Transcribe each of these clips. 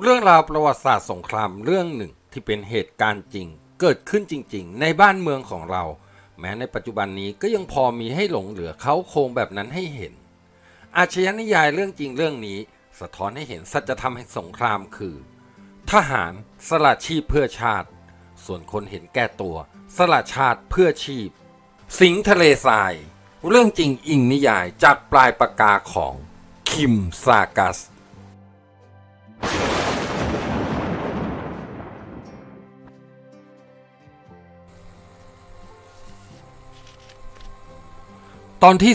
เรื่องราวประวัติศาสตร์สงครามเรื่องหนึ่งที่เป็นเหตุการณ์จริง เกิดขึ้นจริง ๆ ในบ้านเมืองของเรา แม้ในปัจจุบันนี้ก็ยังพอมีให้หลงเหลือเขาโครงแบบนั้นให้เห็น อาชญานิยายเรื่องจริงเรื่องนี้ สะท้อนให้เห็นสัจธรรมแห่งสงครามคือ ทหารสละชีพเพื่อชาติ ส่วนคนเห็นแก่ตัว สละชาติเพื่อชีพ สิงทะเลทราย เรื่องจริงอิงนิยายจากปลายปากกาของคิมซากัส ตอนที่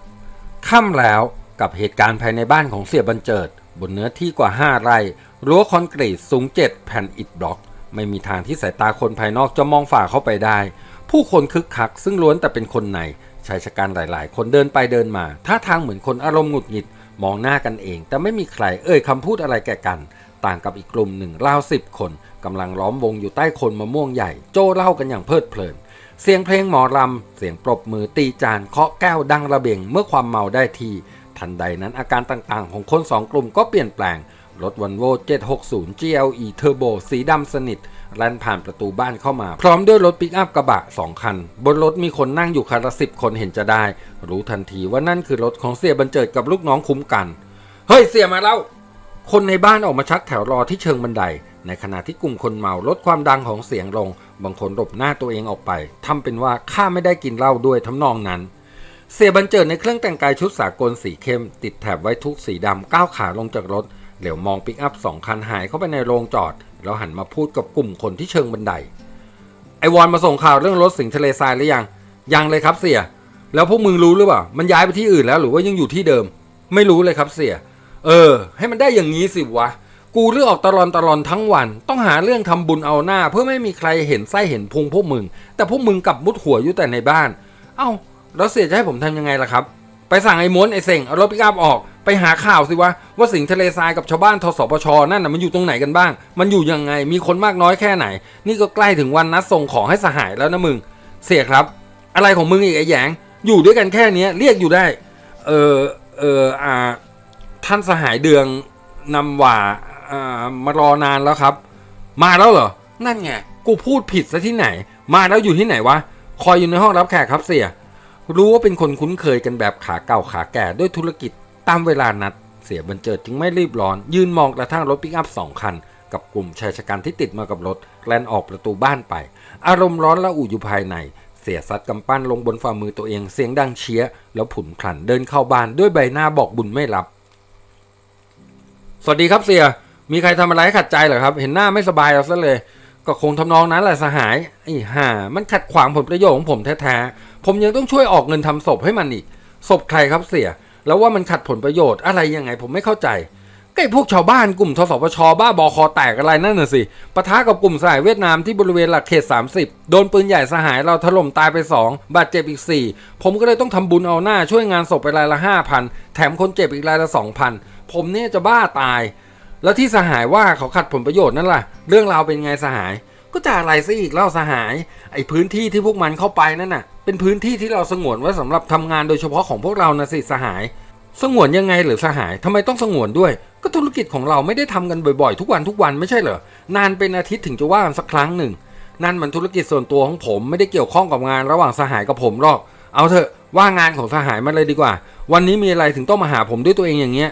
18 ค่ำแล้วกับเหตุการณ์ภายในบ้านของเสียบันเจิด บนเนื้อที่กว่า 5 ไร่ รั้วคอนกรีตสูง 7 แผ่นอิฐบล็อก ไม่มีทางที่สายตาคนภายนอกจะมองฝ่าเข้าไปได้ ผู้คนคึกคักซึ่งล้วนแต่เป็นคนในชายชะกันหลาย ๆ คนเดินไปเดินมาท่าทางเหมือนคนอารมณ์หงุดหงิด มองหน้ากันเอง แต่ไม่มีใครเอ่ยคำพูดอะไรแก่กัน ต่างกับอีกกลุ่มหนึ่งราวสิบคนกำลังล้อมวงอยู่ใต้โคนมะม่วงใหญ่ โจ้เล่ากันอย่างเพลิดเพลิน เสียงเพลงหมอรำเสียงปรบมือตีจานเคาะแก้วดังระเบงเมื่อความเมาได้ที ทันใดนั้นอาการต่างๆ ของคนสองกลุ่มก็เปลี่ยนแปลงรถวันโว760 GLE Turbo สีดำสนิทแล่นผ่านประตูบ้านเข้ามา พร้อมด้วยรถปิกอัพกระบะ 2 คัน บนรถมีคนนั่งอยู่คันละสิบคนเห็นจะได้ รู้ทันทีว่านั่นคือรถของเสียบรรเจิดกับลูกน้องคุ้มกัน เฮ้ยเสียมาแล้ว คนในบ้านออกมาชักแถวรอที่เชิงบันได ในขณะที่กลุ่มคนเมาลดความดังของเสียงลง บางคนหลบหน้าตัวเองออกไปทำเป็นว่าข้าไม่ได้กินเหล้าด้วยทำนองนั้น เสียบันเจิดในเครื่องแต่งกายชุดสากลสีเข้ม ติดแถบไว้ทุกสีดำก้าวขาลงจากรถ เหลียวมองปิกอัพสองคันหายเข้าไปในโรงจอด แล้วหันมาพูดกับกลุ่มคนที่เชิงบันได ไอวอนมาส่งข่าวเรื่องรถสิงทะเลทรายหรือยัง ยังเลยครับเสีย แล้วพวกมึงรู้หรือเปล่า มันย้ายไปที่อื่นแล้วหรือว่ายังอยู่ที่เดิม ไม่รู้เลยครับเสีย เออ ให้มันได้อย่างนี้สิวะ กูเลือกออกตลอนตลอนทั้งวัน ต้องหาเรื่องทำบุญเอาหน้า เพื่อไม่มีใครเห็นไส้เห็นพุงพวกมึง แต่พวกมึงกลับมุดหัวอยู่แต่ในบ้าน เอ้า แล้วเสียจะให้ผมทำยังไงล่ะครับ ไปสั่งไอ้ม้วนไอ้เส่งเอารถปิกอัพออกไปหาข่าวสิวะว่าสิงทะเลทรายกับชาวบ้านทสปชนั่นน่ะมันอยู่ตรงไหนกันบ้าง มันอยู่ยังไงมีคนมากน้อยแค่ไหน นี่ก็ใกล้ถึงวันนัดส่งของให้สหายแล้วนะมึง เสียครับ อะไรของมึงอีกไอ้แยงอยู่ด้วยกันแค่เนี้ยเรียกอยู่ได้ เออเอออ่า ท่านสหายเดืองนำหว่าอ่ามารอนานแล้วครับ มาแล้วเหรอ นั่นไง กูพูดผิดซะที่ไหน มาแล้วอยู่ที่ไหนวะ คอยอยู่ในห้องรับแขกครับเสีย รู้ว่าเป็นคนคุ้นเคยกันแบบขาเก่าขาแก่ด้วยธุรกิจตามเวลานัด เสียบันเจิดจึงไม่รีบร้อน ยืนมองกระทั่งรถปิกอัพสองคัน กับกลุ่มชายชะกันที่ติดมากับรถแลนออกประตูบ้านไป อารมณ์ร้อนและอุ่อยู่ภายใน เสียซัดกำปั้นลงบนฝ่ามือตัวเองเสียงดังเชียแล้วผุนพลันเดินเข้าบ้านด้วยใบหน้าบอกบุญไม่รับ วัสดีครับเสีย มีใครทำอะไรขัดใจเหรอครับ เห็นหน้าไม่สบายเอาซะเลย ก็คงทำนองนั้นแหละสหาย ไอ้ห่า มันขัดขวางผลประโยชน์ของผมแท้ๆ ผมยังต้องช่วยออกเงินทำศพให้มันอีก ศพใครครับเสีย แล้วว่ามันขัดผลประโยชน์อะไรยังไงผมไม่เข้าใจก็ไอ้พวกชาวบ้านกลุ่มทสปชบ้าบอคอแตกอะไรนั่นน่ะสิปะทะกับกลุ่มสหายเวียดนามที่บริเวณหลักเขต 30 โดนปืนใหญ่สหายเราถล่มตายไป 2 บาดเจ็บอีก 4 ผมก็เลยต้องทำบุญเอาหน้าช่วยงานศพไปรายละ 5,000 แถมคนเจ็บอีกรายละ 2,000 ผมเนี่ยจะบ้าตาย แล้วที่สหายว่าเขาขัดผลประโยชน์นั่นล่ะ เรื่องราวเป็นไงสหาย ก็จะอะไรซะอีกเล่าสหาย ไอ้พื้นที่ที่พวกมันเข้าไปนั่นน่ะ เป็นพื้นที่ที่เราสงวนไว้สำหรับทำงานโดยเฉพาะของพวกเรานะสิสหาย สงวนยังไงหรือสหายทำไมต้องสงวนด้วย ก็ธุรกิจของเราไม่ได้ทำกันบ่อยๆ ทุกวันทุกวันไม่ใช่เหรอ นานเป็นอาทิตย์ถึงจะว่ากันสักครั้งหนึ่ง นั่นมันธุรกิจส่วนตัวของผมไม่ได้เกี่ยวข้องกับงานระหว่างสหายกับผมหรอก เอาเถอะว่างานของสหายมาเลยดีกว่า วันนี้มีอะไรถึงต้องมาหาผมด้วยตัวเองอย่างเงี้ย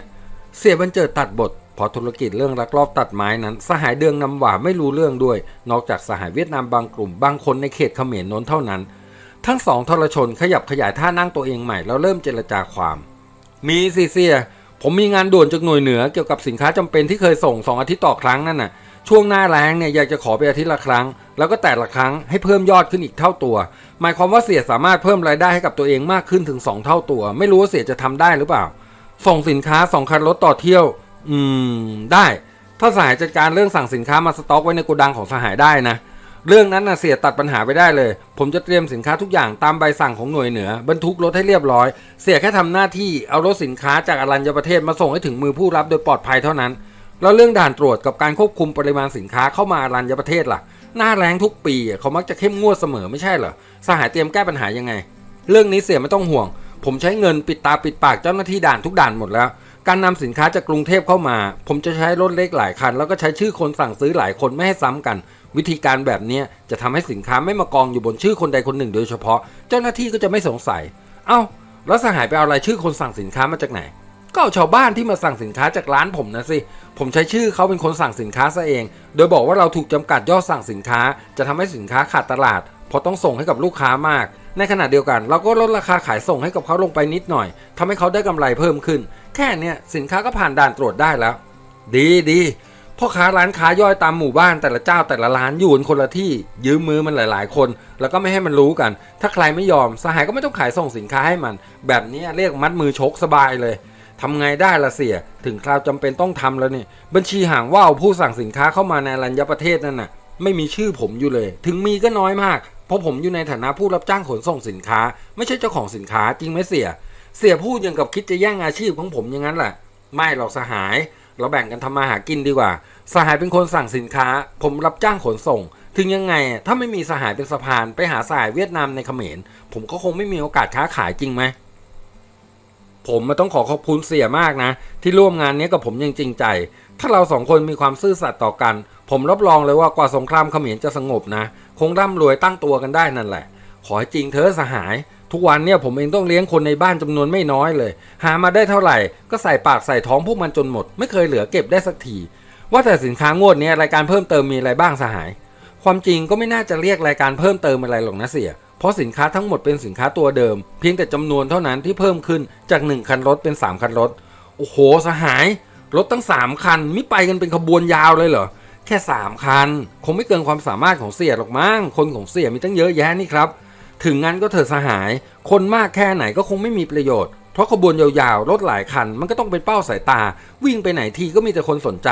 เสียบันเจิดตัดบทเพราะธุรกิจเรื่องลักลอบตัดไม้นั้น สหายเดืองนำหว่าไม่รู้เรื่องด้วย นอกจากสหายเวียดนามบางกลุ่มบางคนในเขตเขมรนนเท่านั้น ทั้งสองทรชนขยับขยายท่านั่งตัวเองใหม่แล้วเริ่มเจรจาความ มีสิเสียผมมีงานด่วนจากหน่วยเหนือเกี่ยวกับสินค้าจำเป็นที่เคยส่งสองอาทิตย์ต่อครั้งนั่นน่ะช่วงหน้าแล้งเนี่ยอยากจะขอไปอาทิตย์ละครั้ง แล้วก็แต่ละครั้งให้เพิ่มยอดขึ้นอีกเท่าตัว หมายความว่าเสียสามารถเพิ่มรายได้ให้กับตัวเองมากขึ้นถึง 2 เท่าตัว ไม่รู้ว่าเสียจะทำได้หรือเปล่า ส่งสินค้า2คันรถต่อเที่ยว อืม ได้ ถ้าสหายจัดการเรื่องสั่งสินค้ามาสต็อกไว้ในโกดังของสหายได้นะ เรื่องนั้นนะเสียตัดปัญหาไปได้เลย ผมจะเตรียมสินค้าทุกอย่างตามใบสั่งของหน่วยเหนือ บรรทุกรถให้เรียบร้อย เสียแค่ทำหน้าที่เอารถสินค้าจากอรัญญประเทศมาส่งให้ถึงมือผู้รับโดยปลอดภัยเท่านั้น แล้วเรื่องด่านตรวจกับการควบคุมปริมาณสินค้าเข้ามาอรัญญประเทศล่ะ หน้าแรงทุกปีเขามักจะเข้มงวดเสมอไม่ใช่เหรอ สหายเตรียมแก้ปัญหายังไง เรื่องนี้เสียไม่ต้องห่วง ผมใช้เงินปิดตาปิดปากเจ้าหน้าที่ด่านทุกด่านหมดแล้ว การนำสินค้าจากกรุงเทพเข้ามา ผมจะใช้รถเล็กหลายคัน แล้วก็ใช้ชื่อคนสั่งซื้อหลายคนไม่ให้ซ้ำกัน วิธีการแบบนี้จะทำให้สินค้าไม่มากองอยู่บนชื่อคนใดคนหนึ่ง โดยเฉพาะ เจ้าหน้าที่ก็จะไม่สงสัย เอ้า แล้วสหายไปเอารายชื่อคนสั่งสินค้ามาจากไหน ก็เอาชาวบ้านที่มาสั่งสินค้าจากร้านผมนะสิ ผมใช้ชื่อเขาเป็นคนสั่งสินค้าซะเอง โดยบอกว่าเราถูกจำกัดยอดสั่งสินค้า จะทำให้สินค้าขาดตลาด เพราะต้องส่งให้กับลูกค้ามาก ในขณะเดียวกัน เราก็ลดราคาขายส่งให้กับเขาลงไปนิดหน่อยทำให้เขาได้กำไรเพิ่มขึ้น แค่เนี้ยสินค้าก็ผ่านด่านตรวจได้แล้ว ดีดีพ่อค้าร้านค้าย่อยตามหมู่บ้านแต่ละเจ้าแต่ละร้านอยู่นคนละที่ยืมมือมันหลาย ๆ คน แล้วก็ไม่ให้มันรู้กัน ถ้าใครไม่ยอมสหายก็ไม่ต้องขายส่งสินค้าให้มัน แบบนี้เรียกมัดมือชกสบายเลยทำไงได้ละเสีย ถึงคราวจำเป็นต้องทำแล้วนี่บัญชีห่างว่าวผู้สั่งสินค้าเข้ามาในรัญญประเทศนั่นน่ะไม่มีชื่อผมอยู่เลย ถึงมีก็น้อยมาก เพราะผมอยู่ในฐานะผู้รับจ้างขนส่งสินค้า ไม่ใช่เจ้าของสินค้าจริงไหมเสีย เสียพูดอย่างกับคิดจะแย่งอาชีพของผมอย่างนั้นแหละ ไม่หรอกสหาย เราแบ่งกันทำมาหากินดีกว่า สหายเป็นคนสั่งสินค้า ผมรับจ้างขนส่ง ถึงยังไง ถ้าไม่มีสหายเป็นสะพานไปหาสายเวียดนามในเขมร ผมก็คงไม่มีโอกาสค้าขายจริงไหม ผมมาต้องขอขอบคุณเสียมากนะ ที่ร่วมงานนี้กับผมอยังจริงใจ ถ้าเราสองคนมีความซื่อสัตย์ต่อกัน ผมรับรองเลยว่ากว่าสงครามเขมรจะสงบนะ คงร่ำรวยตั้งตัวกันได้นั่นแหละ ขอให้จริงเธอสหาย ทุกวันเนี่ยผมเองต้องเลี้ยงคนในบ้านจำนวนไม่น้อยเลย หามาได้เท่าไหร่ ก็ใส่ปากใส่ท้องพวกมันจนหมด ไม่เคยเหลือเก็บได้สักทีว่าแต่สินค้างวดเนี้รายการเพิ่มเติมมีอะไรบ้างสหาย ความจริงก็ไม่น่าจะเรียกรายการเพิ่มเติมอะไรหรอกนะเสีย เพราะสินค้าทั้งหมดเป็นสินค้าตัวเดิม เพียงแต่จำนวนเท่านั้นที่เพิ่มขึ้นจาก 1 คันรถเป็น 3 คันรถ โอ้โห สหาย รถตั้ง 3 คันมิไปกันเป็นขบวนยาวเลยเหรอ แค่ 3 คัน คงไม่เกินความสามารถของเสียหรอกมั้งคนของเสียมีตั้งเยอะแยะนี่ครับ ถึงงั้นก็เถอะสหาย คนมากแค่ไหนก็คงไม่มีประโยชน์ เพราะขบวนยาวๆรถหลายคันมันก็ต้องเป็นเป้าสายตา วิ่งไปไหนทีก็มีแต่คนสนใจ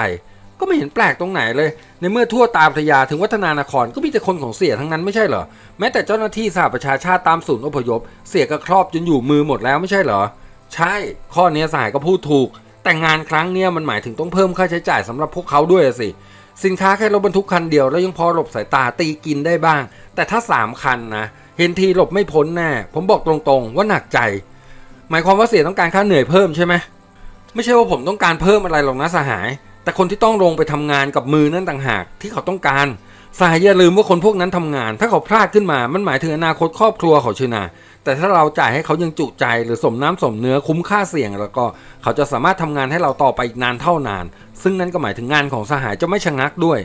ก็ไม่เห็นแปลกตรงไหนเลย ในเมื่อทั่วตามพระยาถึงวัฒนานครก็มีแต่คนของเสียทั้งนั้นไม่ใช่เหรอ แม้แต่เจ้าหน้าที่สหประชาชาติตามศูนย์อพยพ เสียก็ครอบจนอยู่มือหมดแล้วไม่ใช่เหรอ ใช่ ข้อเนี้สหายก็พูดถูก แต่งานครั้งเนี้ยมันหมายถึงต้องเพิ่มค่าใช้จ่ายสำหรับพวกเขาด้วยสิ สินค้าแค่รถบรรทุกคันเดียวแล้วยังพอหลบสายตาตีกินได้บ้าง แต่ถ้าสามคันนะเห็นทีหลบไม่พ้นแน่ผมบอกตรงๆ ว่าหนักใจ หมายความว่าเสียต้องการค่าเหนื่อยเพิ่มใช่ไหมไม่ใช่ว่าผมต้องการเพิ่มอะไรหรอกนะสหาย แต่คนที่ต้องลงไปทำงานกับมือนั่นต่างหากที่เขาต้องการสายอย่าลืมว่าคนพวกนั้นทำงาน ถ้าเขาพลาดขึ้นมา มันหมายถึงอนาคตครอบครัวเขาชื่อนาแต่ถ้าเราจ่ายให้เขายังจุใจหรือสมน้ำสมเนื้อคุ้มค่าเสี่ยง แล้วก็เขาจะสามารถทำงานให้เราต่อไปอีกนานเท่านาน ซึ่งนั่นก็หมายถึงงานของสหายจะไม่ชะงักด้วย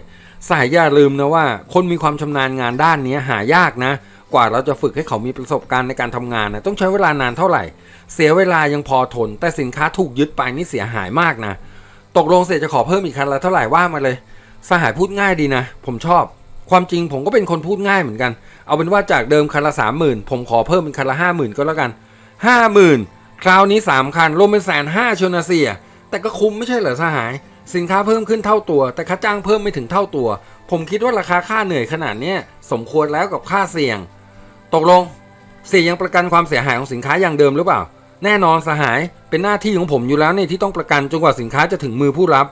สหายอย่าลืมนะว่า คนมีความชำนาญงานด้านนี้หายากนะ กว่าเราจะฝึกให้เขามีประสบการณ์ในการทำงานนะต้องใช้เวลานานเท่าไหร่ เสียเวลายังพอทน แต่สินค้าถูกยึดไปนี่เสียหายมากนะ ตกลงเสียจะขอเพิ่มอีกคันละเท่าไหร่ว่ามาเลย สหายพูดง่ายดีนะ ผมชอบ ความจริงผมก็เป็นคนพูดง่ายเหมือนกัน เอาเป็นว่าจากเดิมคันละสามหมื่นผมขอเพิ่มเป็นคันละห้าหมื่นก็แล้วกันห้าหมื่นคราวนี้สามคันรวมเป็นแสนห้าชนเสีย แต่ก็คุ้มไม่ใช่เหรอสหาย สินค้าเพิ่มขึ้นเท่าตัว แต่ค่าจ้างเพิ่มไม่ถึงเท่าตัว ผมคิดว่าราคาค่าเหนื่อยขนาดนี้สมควรแล้วกับค่าเสี่ยง ตกลงเสียยังประกันความเสียหายของสินค้าอย่างเดิมหรือเปล่า แน่นอนสหายเป็นหน้าที่ของผมอยู่แล้วนี่ที่ต้องประกันจนกว่าสินค้าจะถึงมือผู้รับ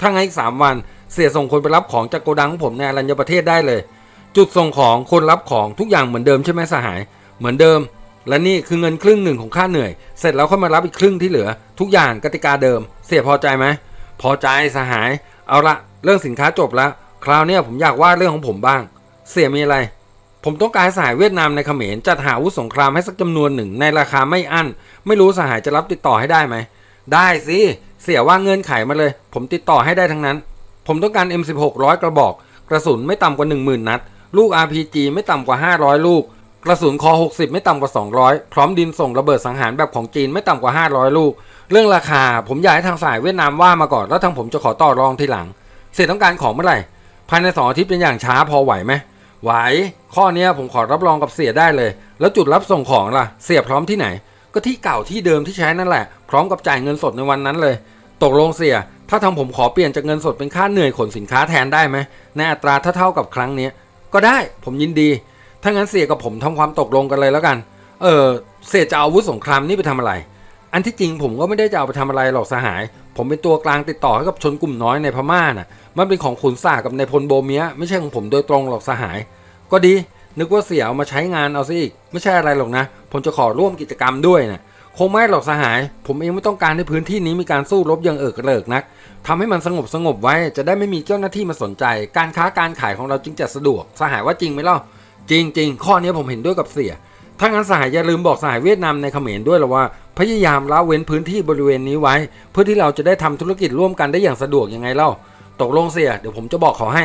ถ้างั้นอีก3วัน เสียส่งคนไปรับของจากโกดังของผมในอรัญญประเทศได้เลย จุดส่งของคนรับของทุกอย่างเหมือนเดิมใช่ไหมสหาย เหมือนเดิม และนี่คือเงินครึ่งหนึ่งของค่าเหนื่อย เสร็จแล้วค่อยมารับอีกครึ่งที่เหลือ ทุกอย่างกติกาเดิม เสียพอใจไหมพอใจสหาย เอาละเรื่องสินค้าจบแล้วคราวนี้ผมอยากว่าเรื่องของผมบ้าง เสียมีอะไร ผมต้องการสหายเวียดนามในเขมรจัดหาอาวุธสงครามให้สักจำนวนหนึ่งในราคาไม่อั้น ไม่รู้สหายจะรับติดต่อให้ได้ไหม ได้สิ เสียว่าเงื่อนไขมาเลย ผมติดต่อให้ได้ทั้งนั้น ผมต้องการ M16 ร้อยกระบอก กระสุนไม่ต่ำกว่า 10,000 นัด ลูก RPG ไม่ต่ำกว่า 500 ลูก กระสุนคอ 60 ไม่ต่ำกว่า 200 พร้อมดินส่งระเบิดสังหารแบบของจีนไม่ต่ำกว่า 500 ลูก เรื่องราคา ผมอยากให้ทางสายเวียดนามว่ามาก่อน แล้วทางผมจะขอต่อรองทีหลัง เสียต้องการของเมื่อไหร่ภายในสองอาทิตย์เป็นอย่างช้าพอไหวไหม ไหวข้อเนี้ผมขอรับรองกับเสียได้เลย แล้วจุดรับส่งของล่ะ เสียพร้อมที่ไหน ก็ที่เก่าที่เดิมที่ใช้นั่นแหละ พร้อมกับจ่ายเงินสดในวันนั้นเลย ตกลงเสีย ถ้าทางผมขอเปลี่ยนจากเงินสดเป็นค่าเหนื่อยขนสินค้าแทนได้ไหมในอัตราเท่าๆกับครั้งนี้ก็ได้ผมยินดี ถ้างั้นเสียกับผมทำความตกลงกันเลยแล้วกัน เออเสียจะเอาอาวุธสงครามนี่ไปทำอะไร อันที่จริงผมก็ไม่ได้จะเอาไปทำอะไรหรอกสหาย ผมเป็นตัวกลางติดต่อให้กับชนกลุ่มน้อยในพม่าน่ะ มันเป็นของขุนสากับในายพลโบเมียไม่ใช่ของผมโดยตรงหรอกสหาย ก็ดี นึกว่าเสียเอามาใช้งานเอาซะอีก ไม่ใช่อะไรหรอกนะ ผมจะขอร่วมกิจกรรมด้วยนะคงไม่หรอกสหาย ผมเองไม่ต้องการให้พื้นที่นี้มีการสู้รบอย่างเอิกเริกนักทำให้มันสงบสงบไว้ จะได้ไม่มีเจ้าหน้าที่มาสนใจ การค้าการขายของเราจึงจะสะดวก สหายว่าจริงไหมเล่าจริงจริงข้อนี้ผมเห็นด้วยกับเสีย ถ้างั้นสหายอย่าลืมบอกสหายเวียดนามในเขมรด้วยละว่า พยายามละเว้นพื้นที่บริเวณนี้ไว้ เพื่อที่เราจะได้ทำธุรกิจร่วมกันได้อย่างสะดวกยังไงเล่า ตกลงเสีย เดี๋ยวผมจะบอกเขาให้